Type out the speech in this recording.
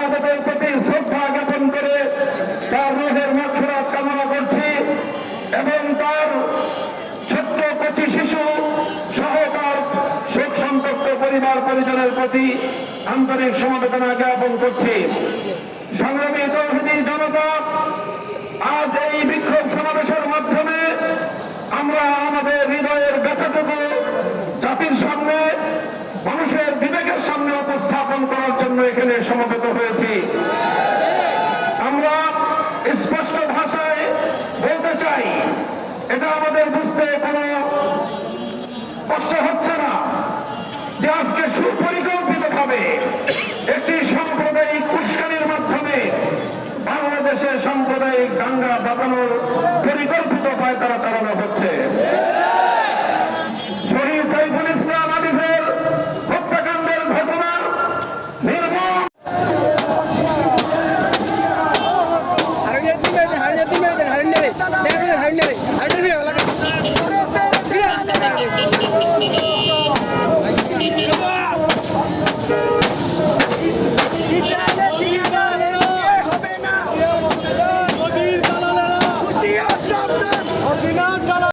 শাহাদাতের প্রতি শ্রদ্ধা জ্ঞাপন করে তার রোহের মাক্ষরাত কামনা করছি এবং তার ছোট্ট কচি শিশু সহ তার শোক সন্তপ্ত পরিবার পরিজনের প্রতি আন্তরিক সমবেদনা জ্ঞাপন করছি। সংগ্রামী তৌহিদি জনতা, আজ এই বিক্ষোভ সমাবেশের মাধ্যমে আমরা আমাদের হৃদয়ের ব্যথাটুকু জাতির সামনে জন্য এখানে সমবেত হয়েছি। আমরা স্পষ্ট ভাষায় বলতে চাই, এটা আমাদের বুঝতে কোনো কষ্ট হচ্ছে না যে আজকে সুপরিকল্পিত ভাবে একটি সাম্প্রদায়িক উস্কানির মাধ্যমে বাংলাদেশের সাম্প্রদায়িক দাঙ্গা বাঁচানোর পরিকল্পিত পায়তারা চালানো হচ্ছে। ಹಣ್ಣು ಹಣ್ಣು ಹಣ್ಣು ಹಣ್ಣು